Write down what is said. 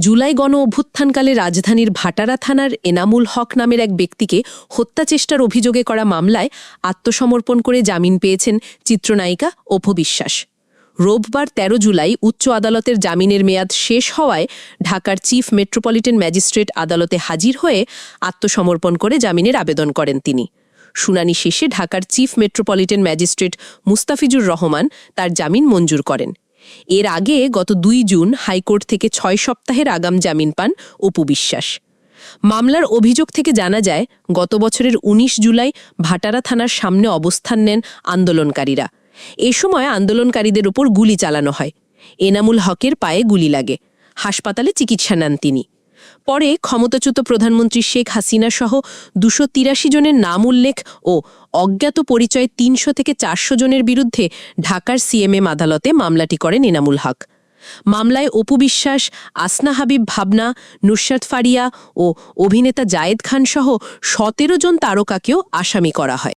জুলাই গণ অভ্যুত্থানকালে রাজধানীর ভাটারা থানার এনামুল হক নামের এক ব্যক্তিকে হত্যাচেষ্টার অভিযোগে করা মামলায় আত্মসমর্পণ করে জামিন পেয়েছেন চিত্রনায়িকা অপু বিশ্বাস। রোববার ১৩ জুলাই উচ্চ আদালতের জামিনের মেয়াদ শেষ হওয়ায় ঢাকার চিফ মেট্রোপলিটন ম্যাজিস্ট্রেট আদালতে হাজির হয়ে আত্মসমর্পণ করে জামিনের আবেদন করেন তিনি। শুনানি শেষে ঢাকার chief metropolitan magistrate Mustafizur Rahman তার জামিন মঞ্জুর করেন। এর আগে গত দুই জুন হাইকোর্ট থেকে ছয় সপ্তাহের আগাম জামিন পান অপু বিশ্বাস। মামলার অভিযোগ থেকে জানা যায়, গত বছরের ১৯ জুলাই ভাটারা থানার সামনে অবস্থান নেন আন্দোলনকারীরা। এ সময় আন্দোলনকারীদের ওপর গুলি চালানো হয়। এনামুল হকের পায়ে গুলি লাগে। হাসপাতালে চিকিৎসা নেন তিনি। পরে ক্ষমতাচ্যুত প্রধানমন্ত্রী শেখ হাসিনা সহ দুশো তিরাশি জনের নাম উল্লেখ ও অজ্ঞাত পরিচয় তিনশো থেকে চারশো জনের বিরুদ্ধে ঢাকার সিএমএম আদালতে মামলাটি করেন এনামুল হক। মামলায় অপু বিশ্বাস, আসনা হাবিব ভাবনা, নুসরাত ফারিয়া ও অভিনেতা জায়েদ খান সহ সতেরো জন তারকাকেও আসামি করা হয়।